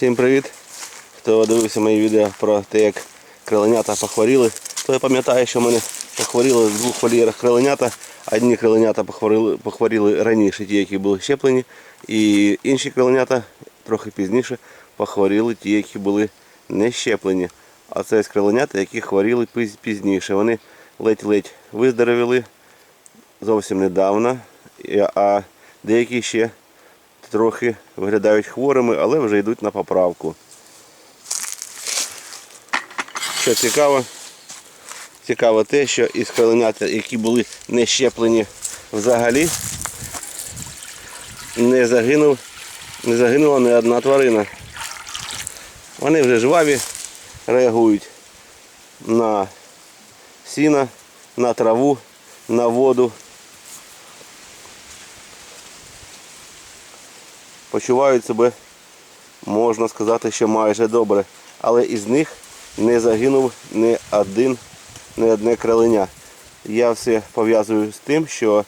Всім привіт! Хто дивився мої відео про те, як криленята похворіли, то я пам'ятаю, що в мене похворіли в двох вольєрах криленята. Одні криленята похворіли, похворіли раніше, ті, які були щеплені, і інші криленята трохи пізніше похворіли ті, які були не щеплені. А це криленята, які хворіли пізніше. Вони ледь-ледь виздоровіли зовсім недавно, а деякі ще трохи виглядають хворими, але вже йдуть на поправку. Що цікаво, цікаво те, що із криленят, які були не щеплені взагалі, не загинув, не загинула ні одна тварина. Вони вже жваві, реагують на сіно, на траву, на воду. Почувають себе, можна сказати, що майже добре. Але із них не загинув ні один, ні одне криленя. Я все пов'язую з тим, що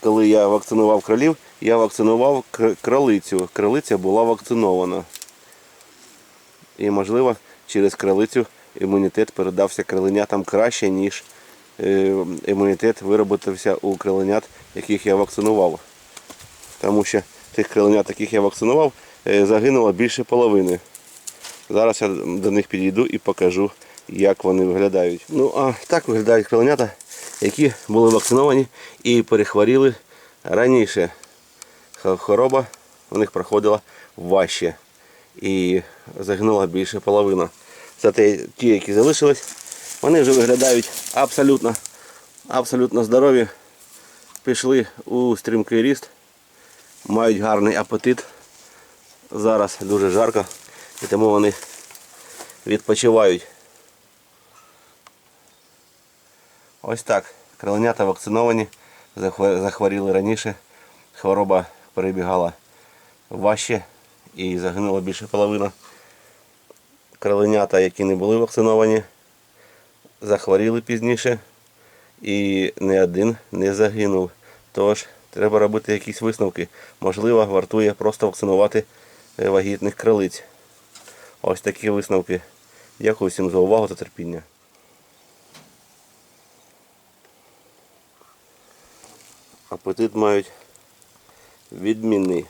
коли я вакцинував кролів, я вакцинував кр- кролицю. Кролиця була вакцинована. І, можливо, через кролицю імунітет передався криленятам краще, ніж е, імунітет виробився у криленят, яких я вакцинував тому що тих криленят, яких я вакцинував, е, загинуло більше половини. Зараз я до них підійду і покажу, як вони виглядають. Ну, а так виглядають криленята, які були вакциновані і перехворіли раніше. Хвороба у них проходила важче і загинула більше половина. Зате ті, які залишились, вони вже виглядають абсолютно, абсолютно здорові, пішли у стрімкий ріст мають гарний апетит. Зараз дуже жарко і тому вони відпочивають. Ось так. Криленята вакциновані, захворіли раніше. Хвороба перебігала важче і загинула більше половина. Криленята, які не були вакциновані, захворіли пізніше і ні один не загинув. Тож треба робити якісь висновки. Можливо, вартує просто вакцинувати е, вагітних крилиць. Ось такі висновки. Дякую всім за увагу та терпіння. Апетит мають відмінний.